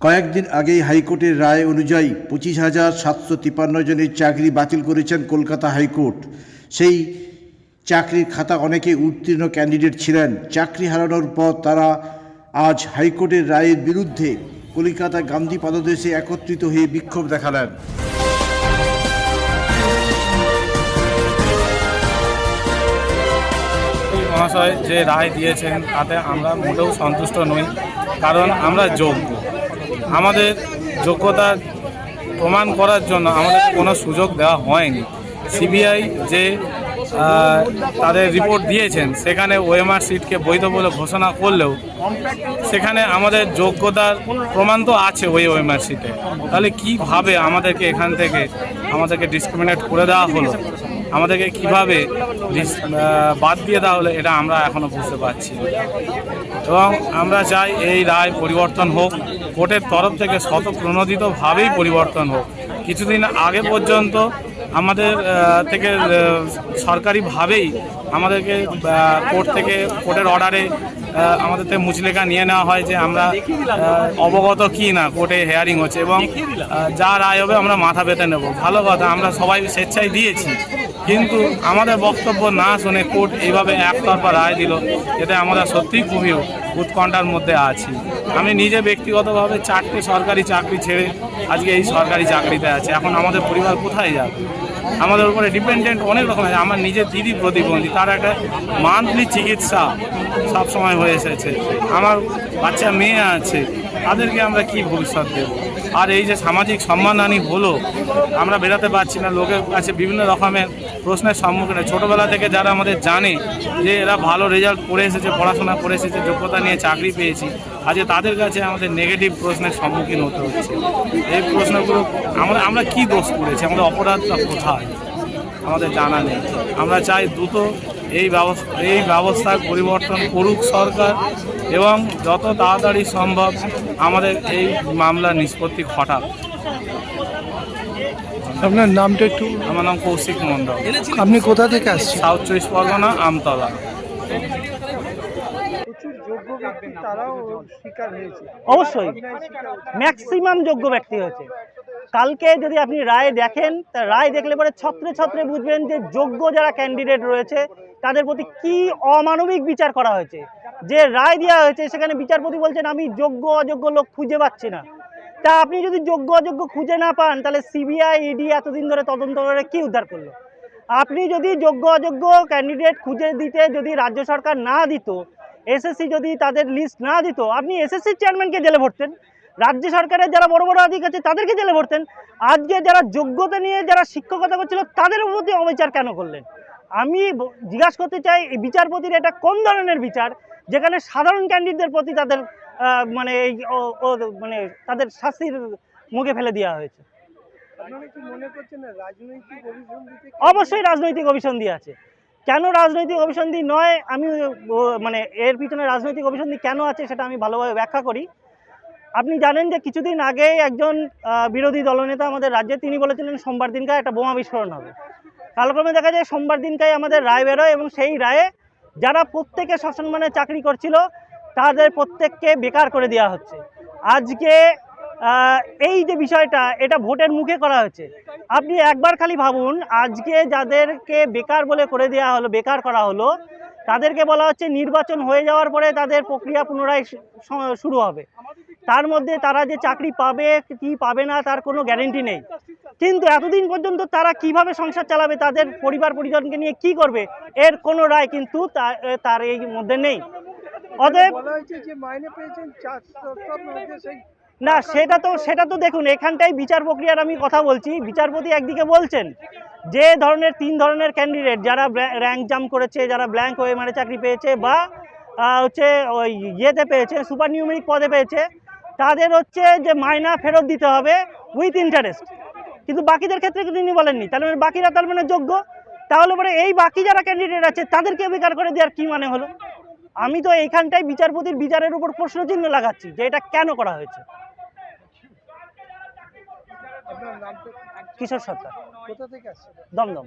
কয়েকদিন আগেই হাইকোর্টের রায় অনুযায়ী পঁচিশ হাজার সাতশো তিপ্পান্ন জনের চাকরি বাতিল করেছেন কলকাতা হাইকোর্ট। সেই চাকরির খাতা অনেকে উত্তীর্ণ ক্যান্ডিডেট ছিলেন। চাকরি হারানোর পর তারা আজ হাইকোর্টের রায়ের বিরুদ্ধে কলকাতা গান্ধী পাদদেশে একত্রিত হয়ে বিক্ষোভ দেখালেন। মহাশয় যে রায় দিয়েছেন, তাতে আমরা মোটেও সন্তুষ্ট নই। কারণ আমরা যোগ্য। আমাদের যোগ্যতা প্রমাণ করার জন্য আমাদের কোনো সুযোগ দেওয়া হয়নি। সিবিআই যে তাদের রিপোর্ট দিয়েছেন, সেখানে ওএমআর সিটকে বৈধ বলে ঘোষণা করলেও সেখানে আমাদের যোগ্যতার প্রমাণ তো আছে ওই ওএমআর সিটে। তাহলে কীভাবে আমাদেরকে এখান থেকে আমাদেরকে ডিসক্রিমিনেট করে দেওয়া হলো? আমাদেরকে কীভাবে বাদ দিয়ে দেওয়া হলো এটা আমরা এখনও বুঝতে পারছি। এবং আমরা চাই এই রায় পরিবর্তন হোক, কোর্টের তরফ থেকে শতপ্রণোদিতভাবেই পরিবর্তন হোক। কিছুদিন আগে পর্যন্ত আমাদের থেকে সরকারিভাবেই আমাদেরকে কোর্ট থেকে, কোর্টের অর্ডারে আমাদের থেকে মুচলেখা নিয়ে নেওয়া হয় যে আমরা অবগত কি না কোর্টে হেয়ারিং হচ্ছে এবং যা রায় হবে আমরা মাথা পেতে নেব। ভালো কথা, আমরা সবাই স্বেচ্ছায় দিয়েছি। কিন্তু আমাদের বক্তব্য না শুনে কোর্ট এইভাবে একতরফা রায় দিল এতে আমরা সত্যিই খুবই উৎকণ্ঠার মধ্যে আছি। আমি নিজে ব্যক্তিগতভাবে চারটে সরকারি চাকরি ছেড়ে আজকে এই সরকারি চাকরিতে আছি। এখন আমাদের পরিবার কোথায় যাবে? আমাদের উপরে ডিপেন্ডেন্ট অনেক রকম আছে। আমার নিজের দিদি প্রতিবন্ধী, তার একটা মান্থলি চিকিৎসা সব সময় হয়ে এসেছে। আমার বাচ্চা মেয়ে আছে, তাদেরকে আমরা কি ভবিষ্যৎ দেব? আর এই যে সামাজিক সম্মানহানি হলো, আমরা বেরাতে পারছি না। লোকের কাছে বিভিন্ন রকমের প্রশ্নের সম্মুখীন। ছোটবেলা থেকে যারা আমাদের জানে যে এরা ভালো রেজাল্ট করে এসেছে, পড়াশোনা করে এসেছে, যোগ্যতা নিয়ে চাকরি পেয়েছি, আজকে তাদের কাছে আমাদের নেগেটিভ প্রশ্নের সম্মুখীন হতে হচ্ছে। এই প্রশ্নগুলো আমরা আমরা কী দোষ করেছি? আমাদের অপরাধটা কোথায়? আমাদের জানা নেই। আমরা চাই দ্রুত এই ব্যবস্থা এই ব্যবস্থার পরিবর্তন করুক সরকার এবং যত তাড়াতাড়ি সম্ভব আমাদের এই মামলা নিষ্পত্তি ঘটাক। আপনার নামটা একটু আমার নাম কৌশিক মণ্ডল। আপনি কোথা থেকে আসছেন? সাউথ চব্বিশ পরগনা আমতলা। অবশ্যই। ম্যাক্সিমাম যোগ্য ব্যক্তি হয়েছে। কালকে যদি আপনি রায় দেখেন, তা রায় দেখলে পরে ছত্রে ছত্রে বুঝবেন যে যোগ্য যারা ক্যান্ডিডেট রয়েছে, তাদের প্রতি কি অমানবিক বিচার করা হয়েছে। যে রায় দেওয়া হয়েছে, সেখানে বিচারপতি বলছেন, আমি যোগ্য অযোগ্য লোক খুঁজে পাচ্ছি না। তা আপনি যদি যোগ্য অযোগ্য খুঁজে না পান, তাহলে সিবিআই ইডি এতদিন ধরে তদন্ত করে কি উদ্ধার করল? আপনি যদি যোগ্য অযোগ্য ক্যান্ডিডেট খুঁজে দিতে যদি রাজ্য সরকার না দিত এসএসসি যদি তাদের লিস্ট না দিত, আপনি এসএসসি চেয়ারম্যানকে জেলে ভরতেন? রাজ্য সরকারের যারা বড় বড় আধিক আছে তাদেরকে জেলে ভরতেন। আজকে যারা যোগ্যতা নিয়ে যারা শিক্ষকতা করছিল তাদের প্রতি অবিচার কেন করলেন? আমি জিজ্ঞাসা করতে চাই এই বিচারপতির এটা কোন ধরনের বিচার? যেখানে সাধারণ ক্যান্ডিডেটদের প্রতি তাদের মানে এই মানে তাদের শাস্তির মুখে ফেলে দেওয়া হয়েছে। অবশ্যই রাজনৈতিক অভিসন্ধি আছে। কেন রাজনৈতিক অভিসন্ধি নয়? আমি মানে এর পিছনে রাজনৈতিক অভিসন্ধি কেন আছে সেটা আমি ভালোভাবে ব্যাখ্যা করি। আপনি জানেন যে কিছুদিন আগে একজন বিরোধী দলনেতা আমাদের রাজ্যে, তিনি বলেছিলেন সোমবার দিনকায় একটা বোমা বিস্ফোরণ হবে। কালক্রমে দেখা যায় সোমবার দিনকায় আমাদের রায় বেরোয় এবং সেই রায়ে যারা প্রত্যেকে সসম্মানে চাকরি করছিল, তাদের প্রত্যেককে বেকার করে দেওয়া হচ্ছে। আজকে এই যে বিষয়টা, এটা ভোটের মুখে করা হয়েছে। আপনি একবার খালি ভাবুন, আজকে যাদেরকে বেকার বলে করে দেওয়া হলো, বেকার করা হলো, তাদেরকে বলা হচ্ছে নির্বাচন হয়ে যাওয়ার পরে তাদের প্রক্রিয়া পুনরায় শুরু হবে। তার মধ্যে তারা যে চাকরি পাবে, কি পাবে না, তার কোনো গ্যারেন্টি নেই। কিন্তু এতদিন পর্যন্ত তারা কীভাবে সংসার চালাবে, তাদের পরিবার পরিজনকে নিয়ে কি করবে, এর কোনো রায় কিন্তু তার এই মধ্যে নেই। অতএব না, সেটা তো সেটা তো দেখুন, এখানটাই বিচার প্রক্রিয়ার আমি কথা বলছি। বিচারপতি একদিকে বলছেন যে ধরনের, তিন ধরনের ক্যান্ডিডেট যারা র্যাঙ্ক জাম্প করেছে, যারা ব্ল্যাঙ্ক হয়ে মানে চাকরি পেয়েছে বা হচ্ছে ওই ইয়েতে পেয়েছে সুপার নিউমেরিক পদে পেয়েছে তাদের হচ্ছে যে মাইনা ফেরত দিতে হবে উইথ ইন্টারেস্ট কিন্তু বাকিদের ক্ষেত্রে কিন্তু তিনি বলেননি। তাহলে মানে বাকিরা তার মানে যোগ্য? তাহলে পরে এই বাকি যারা ক্যান্ডিডেট আছে তাদেরকে বেকার করে দেওয়ার কী মানে হলো? আমি তো এইখানটাই বিচারপতির বিচারের উপর প্রশ্নচিহ্ন লাগাচ্ছি যে এটা কেন করা হয়েছে। কিশোর সরকার। দমদম।